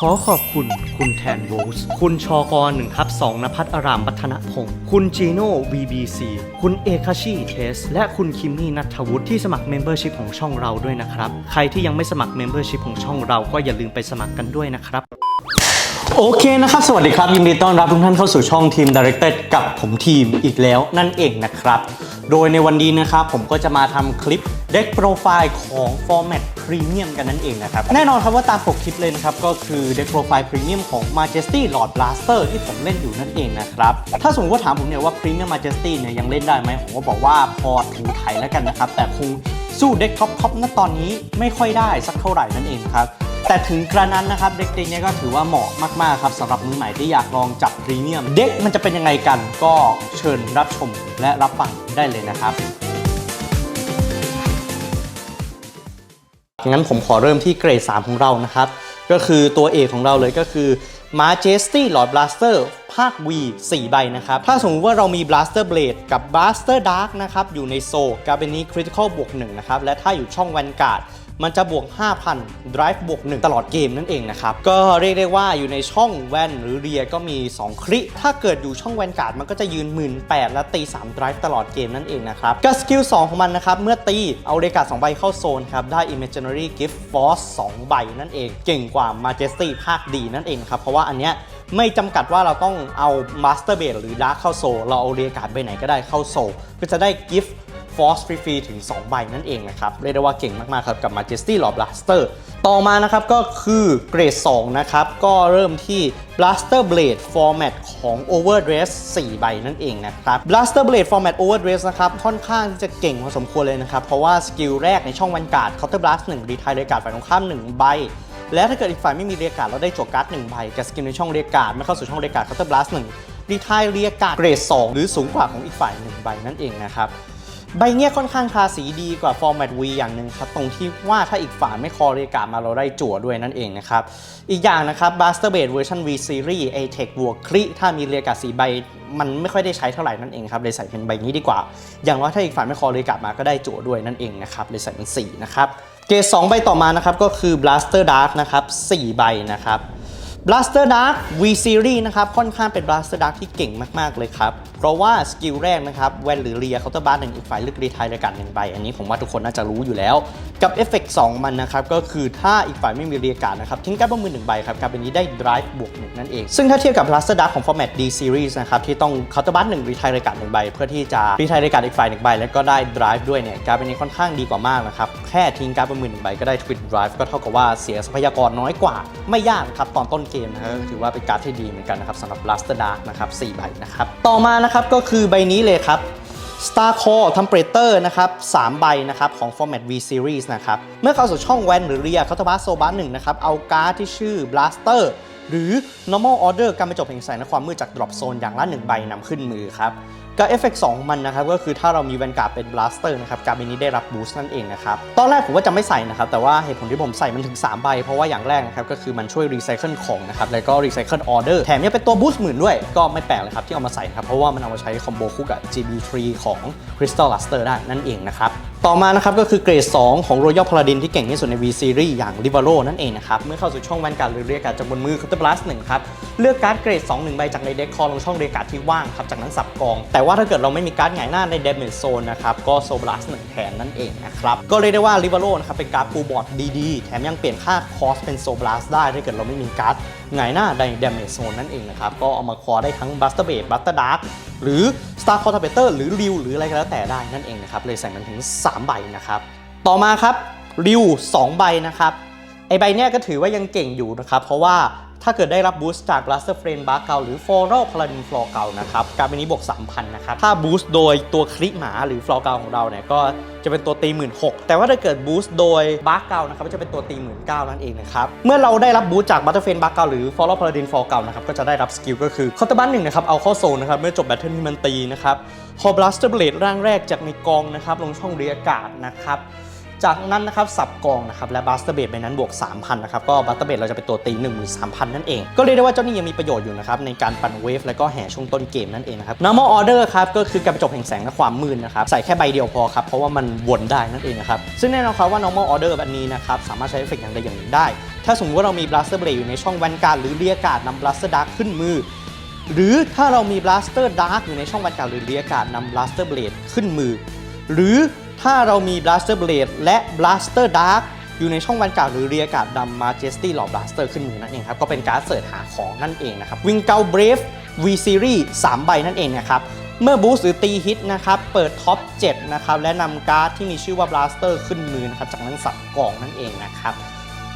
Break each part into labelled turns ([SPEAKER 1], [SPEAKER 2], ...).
[SPEAKER 1] ขอขอบคุณคุณแทนโรสคุณชอกรหนึ่งทับสองนภัทรอารามวัฒนพงศ์คุณจีโน่ VBC คุณเอคาชิเทส และคุณคิมมี่นัทวุฒิที่สมัครเมมเบอร์ชิพของช่องเราด้วยนะครับ ใครที่ยังไม่สมัครเมมเบอร์ชิพของช่องเราก็อย่าลืมไปสมัครกันด้วยนะครับ โอเคนะครับ สวัสดีครับ ยินดีต้อนรับทุกท่านเข้าสู่ช่องทีม Directed กับผมทีมอีกแล้วนั่นเองนะครับ โดยในวันนี้นะครับผมก็จะมาทำคลิป เด็กโปรไฟล์ของ Format Premium กันนั่นเองนะครับ แน่นอนครับว่าตามปกคลิปเลยนะครับ ก็คือเด็กโปรไฟล์ Premium ของ Majesty Lord Blaster ที่ผมเล่นอยู่นั่นเองนะครับ ถ้าสมมติว่าถามผมเนี่ยว่า Premium Majesty เนี่ยยังเล่นได้ไหมผมก็บอกว่าพอถูไถแล้วกันนะครับ แต่คงสู้เด็กท็อปท็อปณตอนนี้ไม่ค่อยได้สักเท่าไหร่นั่นเองครับแต่ถึงกระนั้นนะครับเด็กเด็กเนี้ยก็ถือว่าเหมาะมากๆครับสำหรับมือใหม่ที่อยากลองจับพรีเมียม เด็กมันจะเป็นยังไงกันก็เชิญรับชมและรับฟังได้เลยนะครับ งั้นผมขอเริ่มที่เกรด 3 ของเรานะครับ ก็คือตัวเอกของเราเลยก็คือ Majesty Lord Blaster ภาค V 4 ใบนะครับ ถ้าสมมติว่าเรามี Blaster Blade กับ Blaster Dark นะครับ อยู่ในโซกาเป็นี้ Critical บวก1นะครับ และถ้าอยู่ช่อง Vanguard มันจะบวก 5,000 Drive บวก 1 ตลอดเกมนั่นเองนะครับ ก็เรียกได้ว่าอยู่ในช่องแว่นหรือเรียก็มี 2 คริ ถ้าเกิดอยู่ช่องแวนการ์ดมันก็จะยืน 1 8 0 0และตี 3 Drive ตลอดเกมนั่นเองนะครับก็สกิล 2 ของมันนะครับ เมื่อตีเอาเรกา2ใบเข้าโซนครับได้ Imaginary Gift Force 2 ใบนั่นเอง เก่งกว่า Majesty ภาคดีนั่นเองครับ เพราะว่าอันเนี้ยไม่จำกัดว่าเราต้องเอา Master Base หรือ Dark เข้าโซ เราเอาเรียกาใบไหนก็ได้เข้าโซ ก็จะได้ Gift Force ฟรีๆถึง 2 ใบนั่นเองนะครับ เรียกได้ว่าเก่งมาก ๆ ครับ กับ Majesty Lord Blaster ต่อมานะครับก็คือเกรด 2 นะครับ ก็เริ่มที่ Blaster Blade Format ของ Overdress 4 ใบนั่นเองนะครับ Blaster Blade Format Overdress นะครับ ค่อนข้างที่จะเก่งพอสมควรเลยนะครับ เพราะว่าสกิลแรกในช่องวันการ์ด Counter Blast 1รีทายเรียการ์ดฝ่ายตรงข้าม 1 ใบและถ้าเกิดอีกฝ่ายไม่มีเรียการ์ดเราได้จั่วการ์ด1ใบกับสกิลในช่องเรียการ์ดไม่เข้าสู่ช่องเรียการ์ด Counter Blast 1รีทายเรียการ์ดเกรด 2 หรือสูงกว่าของอีกฝ่าย1ใบนั่นเองนะครับ ใบเนี้ยค่อนข้างทาสีดีกว่า Format V อย่างหนึ่งครับ ตรงที่ว่าถ้าอีกฝาไม่คอเรียกามาเราได้จั่วด้วยนั่นเองนะครับ อีกอย่างนะครับ Buster b a s e เวอร์ชัน V Series a t e c บวกคลิถ้ามีเรียกาสีใบ มันไม่ค่อยได้ใช้เท่าไหร่นั่นเองครับ เลยใส่เป็นใบนี้ดีกว่า อย่างว่าถ้าอีกฝาไม่คอเรียกามาก็ได้จั่วด้วยนั่นเองนะครับเลยใส่เป็น4นะครับเกรด2ใบต่อมานะครับก็คือ Blaster Dark นะครับ4ใบนะครับ Blaster Dark V Series นะครับค่อนข้างเป็น Blaster Dark ที่เก่งมาก ๆ เลยครับ เพราะว่าสกิลแรกนะครับแวนหรือเรียเคาน์เตอร์บาร์หนึ่งอีกฝ่ายลึกรีไทยรายการหนึ่งใบ อันนี้ผมว่าทุกคนน่าจะรู้อยู่แล้ว กับเอฟเฟกต์2มันนะครับ ก็คือถ้าอีกฝ่ายไม่มีเรียการนะครับทิ้งการ์ดบนมือหนึ่งใบครับการเป็นนี้ได้ Drive บวกหนึ่งนั่นเอง ซึ่งถ้าเทียบกับ Blaster Dark ของ Format D Series นะครับที่ต้องเคาน์เตอร์บาร์หนึ่งรีไทยรายการหนึ่งใบ เพื่อที่จะรีไทยรายการอีกฝ่ายหนึ่งใบแล้วก็ได้ Drive ด้วยเนี่ยการเป็นนี้ค่อนข้างดีกว่ามากนะครับแค่ทิ้งการ์ดบนมือหนึ่งใบก็ได้ Twin Drive ก็เท่ากับว่าเสียทรัพยากรน้อยกว่า ไม่ยากครับตอนต้นเกมนะครับถือว่าเป็นการ์ดที่ดีเหมือนกันนะครับสำหรับ Blaster Dark นะครับ4ใบนะครับต่อมานะครับก็คือใบนี้เลยครับ Star Core Temperator นะครับ3ใบนะครับของ Format V Series นะครับเมื่อเข้าสู่ช่องแวนหรือเรียเขาจะบาโซบาหนึ่งนะครับเอาการ์ดที่ชื่อ Blaster หรือ Normal Order การไปจบแห่งแสงและความมืดจาก Drop Zone อย่างละ1ใบนำขึ้นมือครับ กับเอฟเฟกต์ของมันนะครับก็คือถ้าเรามีแวนการ์ดเป็น Blaster นะครับการ์ดนี้ได้รับบูสต์นั่นเองนะครับตอนแรกผมว่าจะไม่ใส่นะครับแต่ว่าเหตุผลที่ผมใส่มันถึง 3 ใบ เพราะว่าอย่างแรกนะครับก็คือมันช่วยรีไซเคิลของนะครับแล้วก็รีไซเคิลออเดอร์แถมยังเป็นตัวบูสต์หมื่นด้วยก็ไม่แปลกเลยครับที่เอามาใส่ครับเพราะว่ามันเอามาใช้คอมโบคู่กับ GB3 ของ Crystal Luster ได้นั่นเองนะครับต่อมานะครับก็คือเกรด 2 ของ Royal Paladin ที่เก่งที่สุดใน V Series อย่าง r i v a r o นั่นเองนะครับ เมื่อเข้าสู่ช่องแวนการ์ดหรือเรียกการ์ดจากบนมือ Counter Blast 1ครับ เลือกการ์ดเกรด 2 1 ใบจากในเด็กคอลงช่องเรียกการ์ดที่ว่างครับ จากนั้นสับกอง แต่ว่าถ้าเกิดเราไม่มีการ์ดหงายหน้าใน Damage Zone นะครับก็ Soul Blast 1แทนนั่นเองนะครับก็เรียกได้ว่า r i v a r o นะครับเป็นการ์ดปูบอร์ดดีๆ แถมยังเปลี่ยนค่าคอสเป็น Soul Blast ได้ถ้าเกิดเราไม่มีการ์ดหงายหน้าใน Damage Zone นั่นเองนะครับก็เอามาคอได้ทั้ง Buster Blade Buster Dark หรือ Star Core Temperator หรือ r i w หรืออะไรก็แล้วแต่ได้นั่นเองนะครับเลยใส่มันถึง 3 ใบนะครับต่อมาครับริว2ใบนะครับไอใบเนี้ยก็ถือว่ายังเก่งอยู่นะครับเพราะว่า ถ้าเกิดได้รับบูสต์จาก Blaster Frame Bar เก่าหรือ Floral Paladin Floor เก่านะครับการเป็นนี้บวก 3,000 นะครับ ถ้าบูสต์โดยตัวคลิหมาหรือ Floor เก่าของเราเนี่ยก็จะเป็นตัวตี1 6 0 0แต่ว่าถ้าเกิดบูสต์โดยบาร์เก่านะครับก็จะเป็นตัวตี1 9 0 0นั่นเองนะครับ เมื่อเราได้รับบูสต์จาก Butter Frame Bar เก่าหรือ Floral Paladin Floor เก่านะครับก็จะได้รับสกิลก็คือคอร์ตบันหนึ่งนะครับเอาเข้าโซนนะครับเมื่อจบแบทเทิลที่มันตีนะครับพอ Blaster Blade ร่างแรกจากในกองนะครับลงช่องเรียกการ์ดนะครับ จากนั้นนะครับสับกองนะครับและบัสเตอร์เบดใบนั้นบวก 3,000นะครับก็บัสเตอร์เบดเราจะเป็นตัวตี 13,000 นั่นเอง ก็เรียกได้ว่าเจ้านี่ยังมีประโยชน์อยู่นะครับในการปั่นเวฟและก็แห่ช่วงต้นเกมนั่นเองนะครับ normal order ครับก็คือการประจบแห่งแสงและความมืดนะครับใส่แค่ใบเดียวพอครับเพราะว่ามันวนได้นั่นเองนะครับซึ่งแน่นอนครับว่า normal order แบบนี้นะครับสามารถใช้เอฟเฟกต์อย่างใดอย่างหนึ่งได้ ถ้าสมมติว่าเรามี blaster blade อยู่ในช่องแวนการ์ดหรือเรียกาดนำ blaster dark ขึ้นมือหรือถ้าเรามี blaster dark อยู่ในช่องแวนการ์ดหรือเรียการ์ดนำ blaster blade ขึ้นมือ หรือ ถ้าเรามี blaster blade และ blaster dark อยู่ในช่องแวนกาหรือเรียการ์ดนำ majesty lord blaster ขึ้นมือนั่นเองครับ ก็เป็นการ์ดเสิร์ชหาของนั่นเองนะครับ wing g a l brave v series 3 ใบนั่นเองนะครับ เมื่อบูสต์หรือตีฮิตนะครับ เปิดท็อป 7 นะครับ และนำการ์ดที่มีชื่อว่า blaster ขึ้นมือนะครับ จากนั้นสับกล่องนั่นเองนะครับ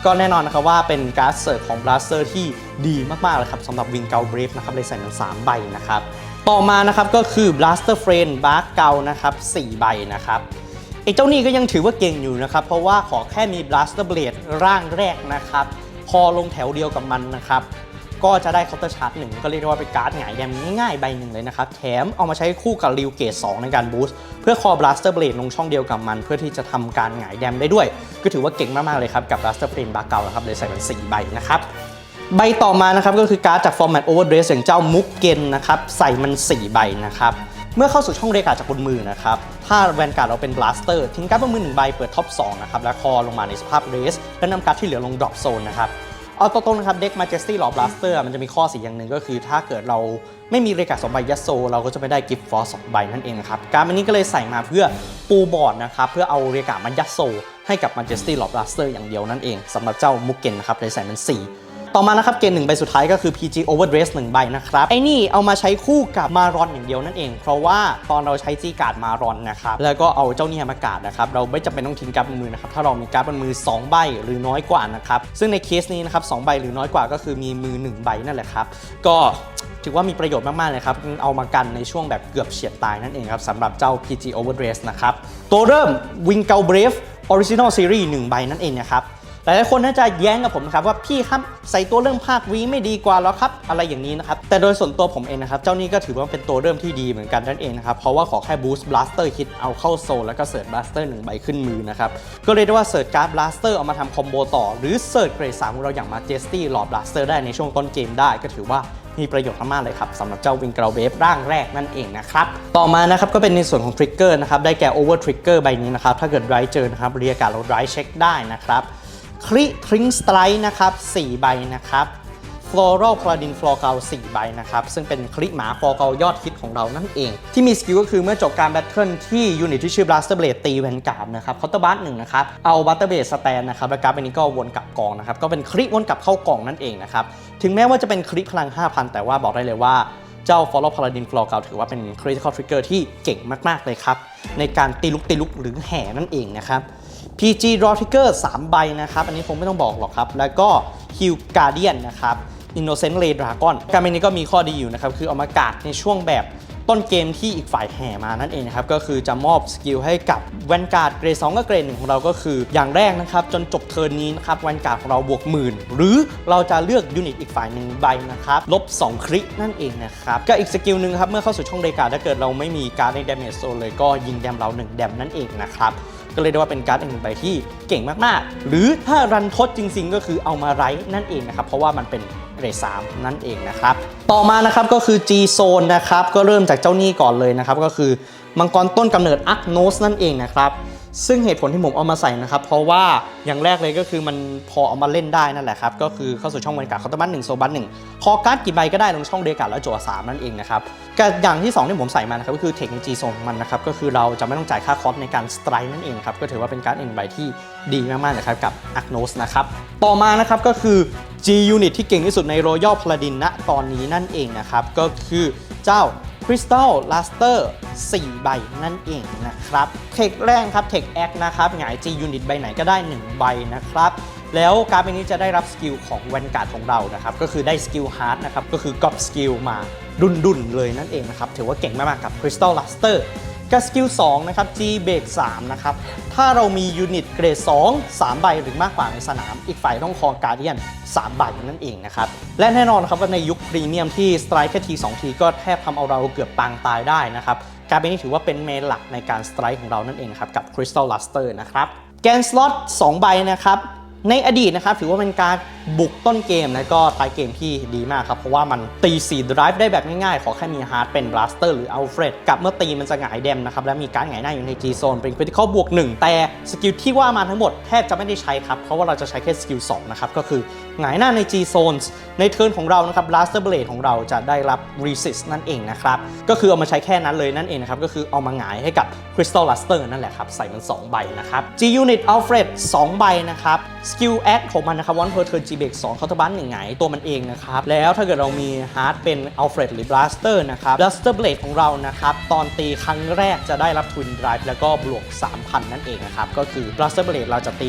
[SPEAKER 1] ก็แน่นอนนะครับว่าเป็นการ์ดเสิร์ฟของ blaster ที่ดีมากๆเลยครับสำหรับ Wing g a l Brave นะครับเลยใส่มัน3ใบนะครับ ต่อมานะครับก็คือ blaster friend Bark g a l นะครับ4ใบนะครับ อ้เจ้านี่ก็ยังถือว่าเก่งอยู่นะครับ เพราะว่าขอแค่มี blaster blade ร่างแรกนะครับ พอลงแถวเดียวกับมันนะครับ ก็จะได้เคาน์เตอร์ชาร์จหนึ่งก็เรียกได้ว่าเป็นการ์ดหงายแดมง่ายๆใบหนึ่งเลยนะครับ แถมเอามาใช้คู่กับริวเกต2ในการบูสต์เพื่อคอบลัสเตอร์เบลดลงช่องเดียวกับมัน เพื่อที่จะทำการหงายแดมได้ด้วย ก็ถือว่าเก่งมากๆเลยครับกับลัสเตอร์เบลดบาเก่านะครับเลยใส่มัน4ใบนะครับใบต่อมานะครับก็คือการ์ดจากฟอร์แมตโอเวอร์เดรสอย่างเจ้ามุกเกนนะครับใส่มัน 4 ใบนะครับ เมื่อเข้าสู่ช่องเรกาจากบนมือนะครับ ถ้าแวนการ์ดเราเป็นบลาสเตอร์ทิ้งการ์ดบนมือหนึ่งใบเปิดท็อป2นะครับและคอลงมาในสภาพเรสและนำการ์ดที่เหลือลงดรอปโซนนะครับเอาตรงๆนะครับเด็ก Majesty Lord Blaster มันจะมีข้อเสียอย่างหนึ่งก็คือ ถ้าเกิดเราไม่มีเรกาสองใบยัดโซ เราก็จะไม่ได้กิฟต์ฟอร์สองใบนั่นเองนะครับการมันนี้ก็เลยใส่มาเพื่อปูบอร์ดนะครับเพื่อเอาเรกามายัดโซ ให้กับ Majesty Lord Blaster อย่างเดียวนั่นเองสำหรับเจ้ามุกเกนนะครับเลยใส่มัน4 ต่อมานะครับเกณฑ์หนึ่งใบสุดท้ายก็คือ PG Overdress 1 ใบนะครับ ไอ้นี่เอามาใช้คู่กับมารอนอย่างเดียวนั่นเอง เพราะว่าตอนเราใช้จีการ์ดมารอนนะครับ แล้วก็เอาเจ้าเนี่ยมากาดนะครับ เราไม่จำเป็นต้องทิ้งการ์ดบนมือนะครับ ถ้าเรามีการ์ดบนมือ 2 ใบหรือน้อยกว่านะครับ ซึ่งในเคสนี้นะครับสใบหรือน้อยกว่าก็คือมีมือ 1 ใบนั่นแหละครับ ก็ถือว่ามีประโยชน์มาก ๆ เลยครับ เอามากันในช่วงแบบเกือบเฉียดตายนั่นเองครับสำหรับเจ้า PG Overdress นะครับ ตัวเริ่ม Wing g a l Brave Original Series 1 ใบนั่นเองนะครับ หลายคนน่าจะแย้งกับผมนะครับว่าพี่ครับใส่ตัวเริ่มภาควีไม่ดีกว่าแล้วครับ อะไรอย่างนี้นะครับ แต่โดยส่วนตัวผมเองนะครับ เจ้านี้ก็ถือว่าเป็นตัวเริ่มที่ดีเหมือนกันนั่นเองนะครับ เพราะว่าขอแค่บูสต์บลัสเตอร์คิดเอาเข้าโซลแล้วก็เสิร์ชบลัสเตอร์หนึ่งใบขึ้นมือนะครับ ก็เลยได้ว่าเสิร์ชการ์ดบลัสเตอร์เอามาทำคอมโบต่อ หรือเสิร์ชเกรดสามของเราอย่างมาเจสตี้หลอดบลัสเตอร์ได้ในช่วงต้นเกมได้ก็ถือว่ามีประโยชน์มากเลยครับสำหรับเจ้าวิงเกลเวฟร่างแรกนั่นเองนะครับ ต่อมานะครับก็เป็นในส่วนของทริกเกอร์นะครับได้แก่โอเวอร์ทริกเกอร์ใบนี้นะครับถ้าเกิดไรเจอนะครับเรียกการเราไรเช็คได้นะครับ คลิทริงสไตร์นะครับ4ใบนะครับ Floral Paladin f l o r g a l 4ใบนะครับ ซึ่งเป็นคลิหมา f l o r g a l ยอดฮิตของเรานั่นเอง ที่มีสกิลก็คือเมื่อจบการแบทเทิลที่ยูนิตที่ชื่อ Blaster Blade ตีแวนการ์ดนะครับเคาน์เตอร์บัสหนึ่งนะครับ เอา Blaster Blade สแตนนะครับ แล้วการ์ดเป็นนี้ก็วนกลับกองนะครับ ก็เป็นคลิวนกลับเข้ากล่องนั่นเองนะครับ ถึงแม้ว่าจะเป็นคลิพลัง 5,000 แต่ว่าบอกได้เลยว่าเจ้า Follow Paladin f l o r g a l ถือว่าเป็น Critical Trigger ที่เก่งมาก ๆ เลยครับ ในการตีลุกตีลุกหรือแห่นั่นเองนะครับ PG Raw Trigger 3 ใบนะครับ อันนี้ผมไม่ต้องบอกหรอกครับ แล้วก็ Heal Guardian นะครับ Innocent Ray Dragon การเป็นนี้ก็มีข้อดีอยู่นะครับ คือเอามากาดในช่วงแบบต้นเกมที่อีกฝ่ายแห่มานั่นเองนะครับ ก็คือจะมอบสกิลให้กับแวนการ์ดเกรด2กับเกรด1ของเราก็คือ อย่างแรกนะครับ จนจบเทิร์นนี้นะครับแวนการ์ดของเราบวกหมื่น หรือเราจะเลือกยูนิตอีกฝ่ายหนึ่งใบนะครับ ลบ 2ครินั่นเองนะครับก็อีกสกิลหนึ่งครับ เมื่อเข้าสู่ช่องเรกาถ้าเกิดเราไม่มีการ์ดในดาเมจโซนเลยก็ยิงแดมเรา 1 แดมนั่นเองนะครับ ก็เลยได้ว่าเป็นการ์ดอีกหนึ่งใบที่เก่งมากๆ หรือถ้ารันทดจริง ๆ ก็คือเอามาไรท์นั่นเองนะครับ เพราะว่ามันเป็นเกรด3นั่นเองนะครับ ต่อมานะครับก็คือ G Zone นะครับ ก็เริ่มจากเจ้านี่ก่อนเลยนะครับ ก็คือมังกรต้นกำเนิดอักโนสนั่นเองนะครับ ซึ่งเหตุผลที่ผมเอามาใส่นะครับ เพราะว่าอย่างแรกเลยก็คือมันพอเอามาเล่นได้นั่นแหละครับ ก็คือเข้าสู่ช่องบรรยากาศคาร์ตบันหนึ่งโซบันหนึ่งคอการ์ดกี่ใบก็ได้ลงช่องเดกาแล้วจั่วสามนั่นเองนะครับกับอย่างที่ 2 ที่ผมใส่มานะครับก็คือเทคนิคจีโซนของมันนะครับ ก็คือเราจะไม่ต้องจ่ายค่าคอสในการสไตร์นั่นเองครับ ก็ถือว่าเป็นการ์ดเอ็นใบที่ดีมากๆนะครับกับอักโนสนะครับต่อมานะครับก็คือ G Unit ที่เก่งที่สุดใน Royal Paladin ณตอนนี้นั่นเองนะครับก็คือเจ้า ริสตัลลัสเตอร์4ใบนั่นเองนะครับ เทคแรกครับเทคแอคนะครับหงาย G Unit ใบไหนก็ได้ 1 ใบนะครับแล้วการ์ดใบนี้จะได้รับสกิลของแวนการ์ดของเรานะครับ ก็คือได้สกิลฮาร์ดนะครับ ก็คือกอบสกิลมาดุนๆเลยนั่นเองนะครับ ถือว่าเก่งมากๆกับ Crystal Luster กับสกิล2นะครับ G Break 3นะครับ ถ้าเรามียูนิตเกรด 2 3 ใบหรือมากกว่าในสนาม อีกฝ่ายต้องคอการเดียน 3 ใบนั่นเองนะครับ และแน่นอนครับว่าในยุคพรีเมียมที่สไตร์แค่ที 2 ทีก็แทบทำเอาเราเกือบปางตายได้นะครับ การเป็นนี้ถือว่าเป็นเมนหลักในการสไตร์ของเรานั่นเองครับกับ Crystal Luster นะครับ แกนสล็อต2ใบนะครับ ในอดีตนะครับถือว่าเป็นการบุกต้นเกมและก็ท้ายเกมที่ดีมากครับ เพราะว่ามันตี4 drive ได้แบบง่ายๆ ขอแค่มีฮาร์ดเป็นบลัสเตอร์หรืออัลเฟรดกับเมื่อตีมันจะหงายเดมนะครับ และมีการหงายหน้าอยู่ใน G zone เป็น critical บวก 1 แต่สกิลที่ว่ามาทั้งหมดแทบจะไม่ได้ใช้ครับ เพราะว่าเราจะใช้แค่สกิล2นะครับ ก็คือหงายหน้าใน G zones ในเทิร์นของเรานะครับ blaster blade ของเราจะได้รับ resist นั่นเองนะครับก็คือเอามาใช้แค่นั้นเลยนั่นเองนะครับก็คือเอามาหงายให้กับ crystal luster นั่นแหละครับใส่มัน 2 ใบนะครับ G unit alfred 2ใบนะครับ skill act ของมันนะครับ one per turn G break 2 counter ban หนึ่งหงตัวมันเองนะครับ แล้วถ้าเกิดเรามี hard เป็น alfred หรือ blaster นะครับ blaster blade ของเรานะครับ ตอนตีครั้งแรกจะได้รับ twin drive แล้วก็บวก 3,000 นั่นเองนะครับ ก็คือ blaster blade เราจะตี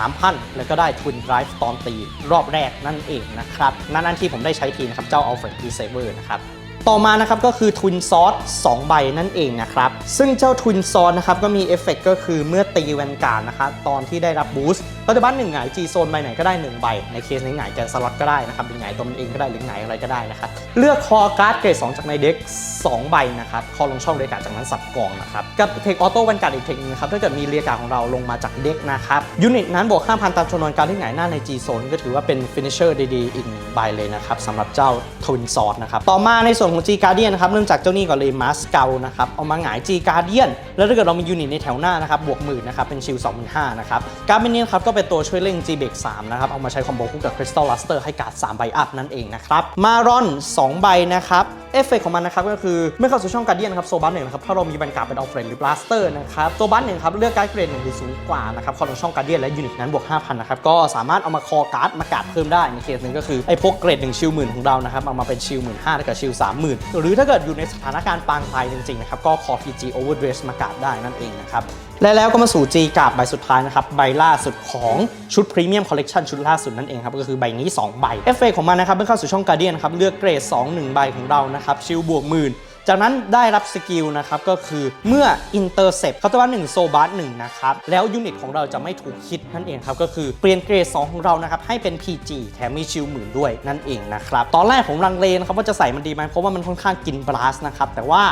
[SPEAKER 1] 13,000 แล้วก็ได้ twin drive ตอนตีรอบแรกนั่นเองนะครับนั่นๆที่ผมได้ใช้ทีนะครับเจ้า alfred p saver นะครับ ต่อมานะครับก็คือ Twin Sword 2ใบนั่นเองนะครับ ซึ่งเจ้า Twin Sword นะครับก็มีเอฟเฟกก็คือเมื่อตีแวนการ์ดนะครับตอนที่ได้รับบูสต์ปัจจุบันหนึ่งหงาย G โซนใบไหนก็ได้ 1 ใบ ในเคสนี้หงายแกนสล็อตก็ได้นะครับหรือหงายตัวมันเองก็ได้หรือหงายอะไรก็ได้นะครับ เลือกคอการ์ดเกรด2จากในเด็ก 2 ใบนะครับคอลงช่องเรียกการจากนั้นสับกองนะครับ กับเทคออโต้แวนการ์ดอีกเทคนึงนะครับถ้าเกิดมีเรียกการของเราลงมาจากเด็กนะครับยูนิตนั้นบวก5,000ตามจำนวนการที่หงายหน้าใน G โซนก็ถือว่าเป็นฟินิชเชอร์ดีๆอีกใบเลยนะครับสำหรับเจ้า Twin Sword นะครับต่อมาในส่วนของ G Guardian นะครับเริ่มจากเจ้านี่ก่อนเลยมาสเกลนะครับเอามาหงาย G Guardian แล้วถ้าเกิดเรามียูนิตในแถวหน้านะครับบวกหมื่นนะครับเป็นชิล25,000นะครับการ์ดเมเนนี้นะครับก็เป็นตัวช่วยเร่ง G Break 3นะครับเอามาใช้คอมโบคู่กับ Crystal Luster ให้การ์ด3ใบอัพนั่นเองนะครับมารอน 2 ใบนะครับ เอฟเฟกของมันนะครับก็คือเมื่อเข้าสู่ช่องการเดียนนะครับโซบัสหนึ่งนะครับถ้าเรามีแบนการ์เป็นออฟเฟรนหรือบลัสเตอร์นะครับโซบัสหนึ่งครับเลือกการ์ดเกรดหนึ่งหรือสูงกว่านะครับเข้าสู่ช่องการเดียนและยูนิตนั้นบวก5,000นะครับก็สามารถเอามาคอการ์ดมาการ์ดเพิ่มได้ในเคสหนึ่งก็คือไอ้พวกเกรดหนึ่งชิลหมื่นของเรานะครับเอามาเป็นชิลหมื่นห้ากับชิลสามหมื่นหรือถ้าเกิดอยู่ในสถานการณ์ปางตายจริงๆนะครับก็คอ PG Overdress มาการ์ดได้นั่นเองนะครับ และแล้วก็มาสู่ G กาบใบสุดท้ายนะครับ ใบล่าสุดของชุดพรีเมียมคอลเลกชันชุดล่าสุดนั่นเองครับ ก็คือใบนี้ 2 ใบ เอฟเฟกของมันนะครับเมื่อเข้าสู่ช่องการเดียนครับ เลือกเกรด 2 1 ใบของเรานะครับ ชิลบวกหมื่นจากนั้นได้รับสกิลนะครับ ก็คือเมื่อ Intercept เขาจะว่า1โซบาร์หนึ่งนะครับ แล้วยูนิตของเราจะไม่ถูกคิดนั่นเองครับ ก็คือเปลี่ยนเกรด 2 ของเรานะครับ ให้เป็น PG แถมมีชิลหมื่นด้วยนั่นเองนะครับ ตอนแรกผมลังเลนะครับว่าจะใส่มันดีไหมเพราะว่ามันค่อนข้างกินบลัสนะครับแต่ว่า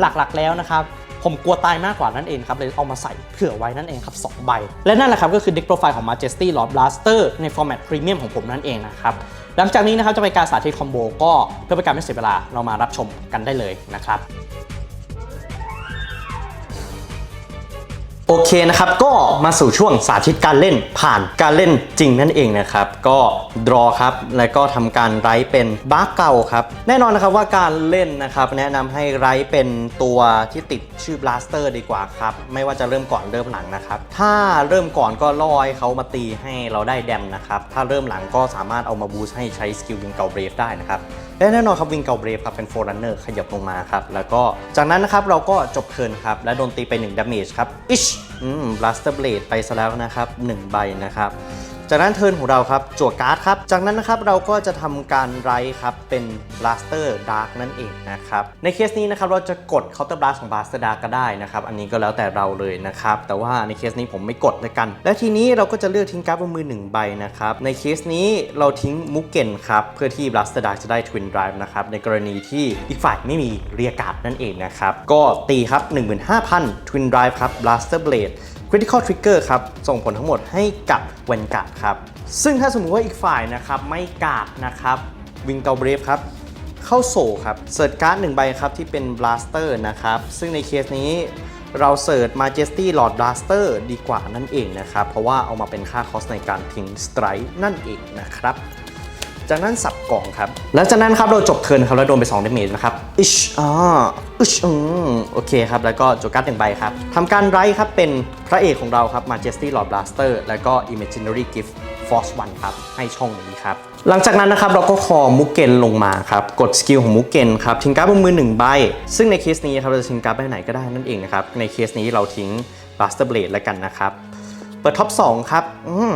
[SPEAKER 1] หลักๆแล้วนะครับ ผมกลัวตายมากกว่านั่นเองครับเลยเอามาใส่เผื่อไว้นั่นเองครับ2ใบ และนั่นแหละครับก็คือ deck profile ของ Majesty Lord Blaster ใน format premium ของผมนั่นเองนะครับหลังจากนี้นะครับจะเป็นการสาธิตคอมโบก็เพื่อเป็นการไม่เสียเวลาเรามารับชมกันได้เลยนะครับ โอเคนะครับก็มาสู่ช่วงสาธิตการเล่นผ่านการเล่นจริงนั่นเองนะครับก็ดรอครับแล้วก็ทำการไร้เป็นบาร์เก่าครับแน่นอนนะครับว่าการเล่นนะครับแนะนำให้ไร้เป็นตัวที่ติดชื่อบลัสเตอร์ดีกว่าครับไม่ว่าจะเริ่มก่อนเริ่มหลังนะครับถ้าเริ่มก่อนก็ลอให้เขามาตีให้เราได้แดมนะครับถ้าเริ่มหลังก็สามารถเอามาบูสให้ใช้สกิลวิงเกาเบรฟได้นะครับ และแน่นอนครับวิงเกาเบรฟครับเป็นโฟร์รันเนอร์ขยับลงมาครับ แล้วก็จากนั้นนะครับเราก็จบเทิร์นครับ และโดนตีไป1ดาเมจครับอิชอืมบลัสเตอร์เบลดไปซะแล้วนะครับ1ใบนะครับ จากนั้นเทิร์นของเราครับจั่วการ์ดครับ จากนั้นนะครับเราก็จะทำการไรครับเป็น Blaster Dark นั่นเองนะครับ ในเคสนี้นะครับเราจะกด Counter Blast ของ Blaster Dark ก็ได้นะครับ อันนี้ก็แล้วแต่เราเลยนะครับ แต่ว่าในเคสนี้ผมไม่กดเลยกัน และทีนี้เราก็จะเลือกทิ้งการ์ดบนมือ 1 ใบนะครับ ในเคสนี้เราทิ้งมุกเกนครับ เพื่อที่ Blaster Dark จะได้ Twin Drive นะครับ ในกรณีที่อีกฝ่ายไม่มีเรียการ์ดนั่นเองนะครับ ก็ตีครับ15,000 Twin Drive ครับ Blaster Blade Critical Trigger ครับ ส่งผลทั้งหมดให้กับเวนการ์ดครับ ซึ่งถ้าสมมุติว่าอีกฝ่ายนะครับ ไม่กาดนะครับวิงเกาเบรฟครับ เข้าโซครับเสิร์ชการ์ดหนึ่งใบครับ ที่เป็นบลัสเตอร์นะครับ ซึ่งในเคสนี้เราเสิร์ช Majesty Lord Blaster ดีกว่านั่นเองนะครับ เพราะว่าเอามาเป็นค่าคอสในการทิ้งสไตร์นั่นเองนะครับ จากนั้นสับกล่องครับ แล้วจากนั้นครับเราจบเทิร์นครับแล้วโดนไป2 d a m a g e นะครับอิชอ่าอิชอืมโอเคครับ แล้วก็จดการ์ดหนึ่งใบครับทำการไรครับเป็นพระเอกของเราครับ Majesty Lord Blaster แล้วก็ Imaginary Gift Force One ครับให้ช่องนี้ครับหลังจากนั้นนะครับเราก็คอมุกเกนลงมาครับกดสกิลของมุกเกนครับทิ้งการ์ดบนมือ1ใบ ซึ่งในเคสนี้ครับเราจะทิ้งการ์ดไปไหนก็ได้นั่นเองนะครับในเคสนี้เราทิ้ง Blaster Blade แล้วกันนะครับเปิดท็อป2ครับอืม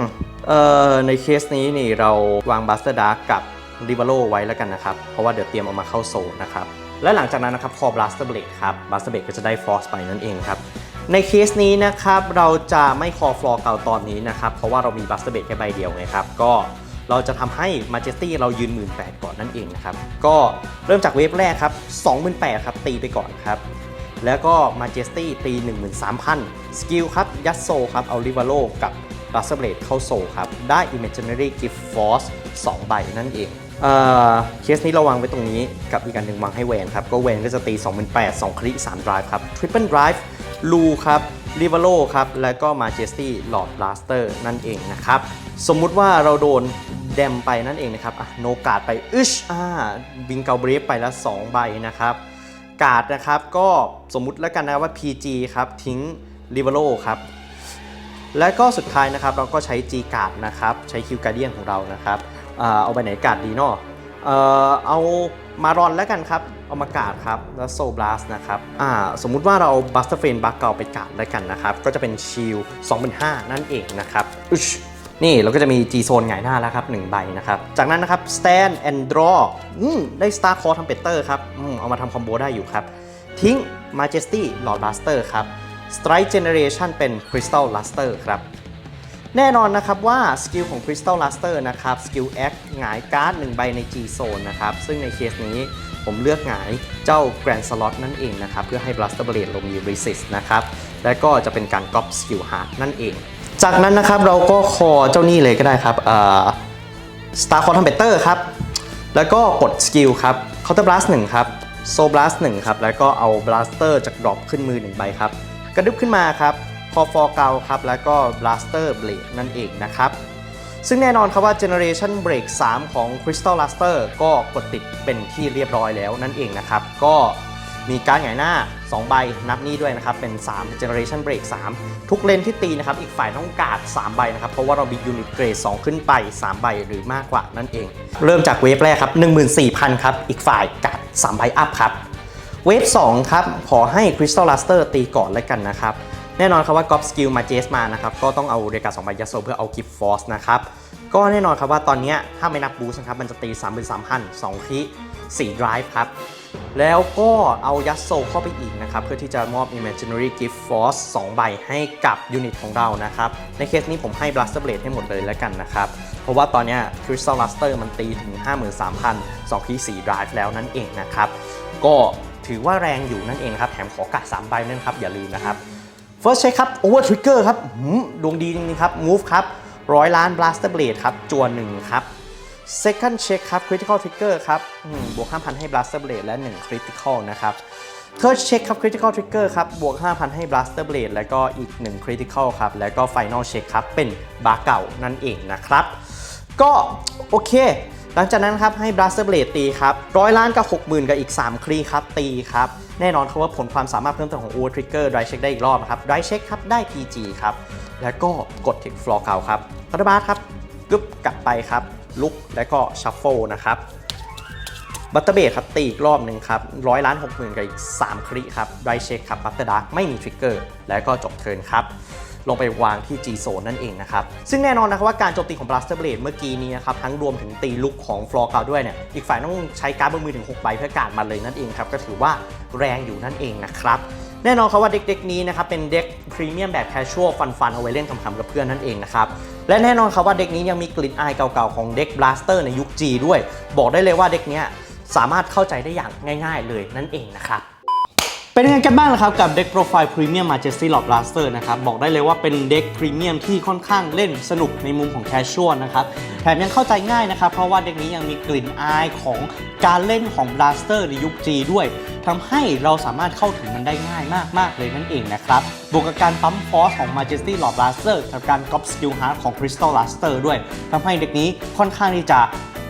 [SPEAKER 1] เอ่อในเคสนี้นี่เราวางบัสเตอร์ดาร์กกับริวาโลไว้แล้วกันนะครับ เพราะว่าเดี๋ยวเตรียมเอามาเข้าโซนนะครับ และหลังจากนั้นนะครับคอบลัสเตอร์เบลดครับบัสเตอร์เบลดก็จะได้ฟอร์สไปนั่นเองครับในเคสนี้นะครับเราจะไม่คอฟลอร์เก่าตอนนี้นะครับ เพราะว่าเรามีบัสเตอร์เบลดแค่ใบเดียวไงครับก็เราจะทำให้ Majesty เรายืน 1 8 0 0ก่อนนั่นเองนะครับ ก็เริ่มจากเวฟแรกครับ28,000ครับ ตีไปก่อนครับ แล้วก็ Majesty ตี 13,000 สกิลครับ ยัดโซครับ เอาริวาโลกับ b l a s t e r Blade เข้าโซครับ ได้ Imaginary Gift Force 2 ใบนั่นเองเอ่อเคสนี้เราวางไว้ตรงนี้กับอีกอันหนึ่งวางให้แวนครับ ก็แวนก็จะตี 28,000 2คลิ3 drive ครับ Triple drive ลูครับริเวโลครับ แล้วก็ Majesty Lord Blaster นั่นเองนะครับ สมมุติว่าเราโดนแดมไปนั่นเองนะครับอะโนกาดไปอึชอ่าบิงเกาเบรฟไปแล้ว2ใบนะครับ การ์ดนะครับก็สมมุติแล้วกันนะว่า PG ครับ ทิ้งริเวโลครับ และก็สุดท้ายนะครับเราก็ใช้ G การ์ดนะครับใช้ Q Guardian ของเรานะครับเอาไปไหนการ์ดดีเนาะเอามารอนแล้วกันครับ เอามากาดครับแล้วโซบลัสนะครับอ่าสมมุติว่าเราบัสเตอร์เฟนบัคเก่าไปกาดแล้วกันนะครับ ก็จะเป็นชิล25,000นั่นเองนะครับอึชนี่เราก็จะมี G Zone หงายหน้าแล้วครับ1ใบนะครับ จากนั้นนะครับ Stand and Draw อืมได้ Star Core ทำเปเตอร์ครับอืมเอามาทำคอมโบได้อยู่ครับ ทิ้ง Majesty Lord Blaster ครับ Strike Generation เป็น Crystal Luster ครับแน่นอนนะครับว่าสกิลของ Crystal Luster นะครับสกิล X หงายการ์ด1ใบใน G Zone นะครับซึ่งในเคสนี้ผมเลือกหงายเจ้า Grand Slot นั่นเองนะครับเพื่อให้ Blaster Blade เรามี Resist นะครับและก็จะเป็นการก๊อปสกิล Hard นั่นเอง จากนั้นนะครับเราก็คอเจ้านี่เลยก็ได้ครับเอ่อ Star Core Trumpeter ครับแล้วก็กดสกิลครับ Counter Blast 1ครับ Soul Blast 1ครับแล้วก็เอา Blaster จากดรอปขึ้นมือ1ใบครับ กระดึบขึ้นมาครับคอฟอร์เกาครับแล้วก็ Blaster Blade นั่นเองนะครับซึ่งแน่นอนครับว่า Generation Break 3 ของ Crystal Luster ก็กดติดเป็นที่เรียบร้อยแล้วนั่นเองนะครับ ก็มีการหงายหน้า 2 ใบนับนี้ด้วยนะครับ เป็น 3 Generation Break 3 ทุกเลนที่ตีนะครับ อีกฝ่ายต้องกาด 3 ใบนะครับ เพราะว่าเรามียูนิตเกรด 2 ขึ้นไป 3 ใบหรือมากกว่านั่นเอง เริ่มจากเวฟแรกครับ 14,000 ครับ อีกฝ่ายกาด 3 ใบอัพครับ เวฟ2ครับ ขอให้ Crystal Luster ตีก่อนแล้วกันนะครับ แน่นอนครับว่า g o p Skill มาเจสมานะครับ ก็ต้องเอาเรกา2ใบยัดโซเพื่อเอา Gift Force นะครับ ก็แน่นอนครับว่าตอนนี้ถ้าไม่นับบูสนะครับ มันจะตี3เป็น3พัน2คลิ4 drive ครับ แล้วก็เอายัดโซเข้าไปอีกนะครับ เพื่อที่จะมอบ Imaginary Gift Force 2 ใบให้กับยูนิตของเรานะครับ ในเคสนี้ผมให้ Blaster Blade ให้หมดเลยแล้วกันนะครับ เพราะว่าตอนนี้ Crystal Luster มันตีถึง 53,000 2คลิ4 drive แล้วนั่นเองนะครับ ก็ ถือว่าแรงอยู่นั่นเองครับ แถมขอกัด3ใบนั่นครับ อย่าลืมนะครับ First check ครับ Over Trigger ครับดวงดีจริงๆครับ Move ครับร้อยล้าน Blaster Blade ครับจวนหนึ่งครับ Second check ครับ Critical Trigger ครับบวก5,000 ให้ Blaster Blade และ 1 Critical นะครับ Third check ครับ Critical Trigger ครับบวก5,000 ให้ Blaster Blade แล้วก็อีก 1 Critical ครับ แล้วก็ Final check ครับ เป็นบาร์เก่านั่นเองนะครับ ก็โอเค หลังจากนั้นครับให้ Blaster Blade ตีครับร้อยล้านกับ 60,000 กับอีก 3ครีครับตีครับแน่นอนครับว่าผลความสามารถเพิ่มเติมของ Over Trigger Dry Check ได้อีกรอบครับ Dry Check ครับได้ PG ครับแล้วก็กด Tick Floor เก่าครับคาร์บาสครับกึบกลับไปครับลุกแล้วก็ Shuffle นะครับบัตเตอร์เบดครับตีอีกรอบหนึ่งครับร้อยล้านหกหมื่นกับอีก 3คริครับไรเช็คครับบัตเตอร์ดักไม่มีทริกเกอร์แล้วก็จบเทิร์นครับ ลงไปวางที่ G Zone นั่นเองนะครับ ซึ่งแน่นอนนะครับว่าการโจมตีของ Blaster Blade เมื่อกี้นี้นะครับ ทั้งรวมถึงตีลุกของฟลอร์เก่าด้วยเนี่ย อีกฝ่ายต้องใช้การ์ดบนมือถึง 6 ใบเพื่อการดมาเลยนั่นเองครับ ก็ถือว่าแรงอยู่นั่นเองนะครับแน่นอนครับว่าเด็กๆนี้นะครับเป็นเด็กพรีเมียมแบบแคชชวลฟันๆเอาไว้เล่นคำๆกับเพื่อนนั่นเองนะครับและแน่นอนครับว่าเด็กนี้ยังมีกลิ่นอายเก่าๆของเด็ก Blaster ในยุค G ด้วย บอกได้เลยว่าเด็กเนี้ยสามารถเข้าใจได้อย่างง่าย ๆ เลยนั่นเองนะครับ เป็นยังไงกันบ้างนะครับกับเด็กโปรไฟล์พรีเมียม Majesty Lord Blaster นะครับบอกได้เลยว่าเป็นเด็กพรีเมียมที่ค่อนข้างเล่นสนุกในมุมของแคชชวลนะครับแถมยังเข้าใจง่ายนะครับ เพราะว่าเด็กนี้ยังมีกลิ่นอายของการเล่นของ Blaster ในยุค G ด้วยทำให้เราสามารถเข้าถึงมันได้ง่ายมากๆเลยนั่นเองนะครับบวกกับการปั๊มฟอสของ Majesty Lord Blaster กับการก๊อปสกิลฮาร์ดของ Crystal Luster ด้วยทำให้เด็กนี้ค่อนข้างที่จะ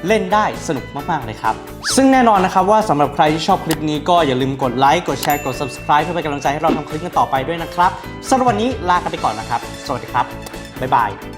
[SPEAKER 1] เล่นได้สนุกมาก ๆ เลยครับ ซึ่งแน่นอนนะครับว่าสำหรับใครที่ชอบคลิปนี้ก็อย่าลืมกดไลค์กดแชร์กด subscribe เพื่อเป็นกำลังใจให้เราทำคลิปกันต่อไปด้วยนะครับสำหรับวันนี้ลากันไปก่อนนะครับ สวัสดีครับบ๊ายบาย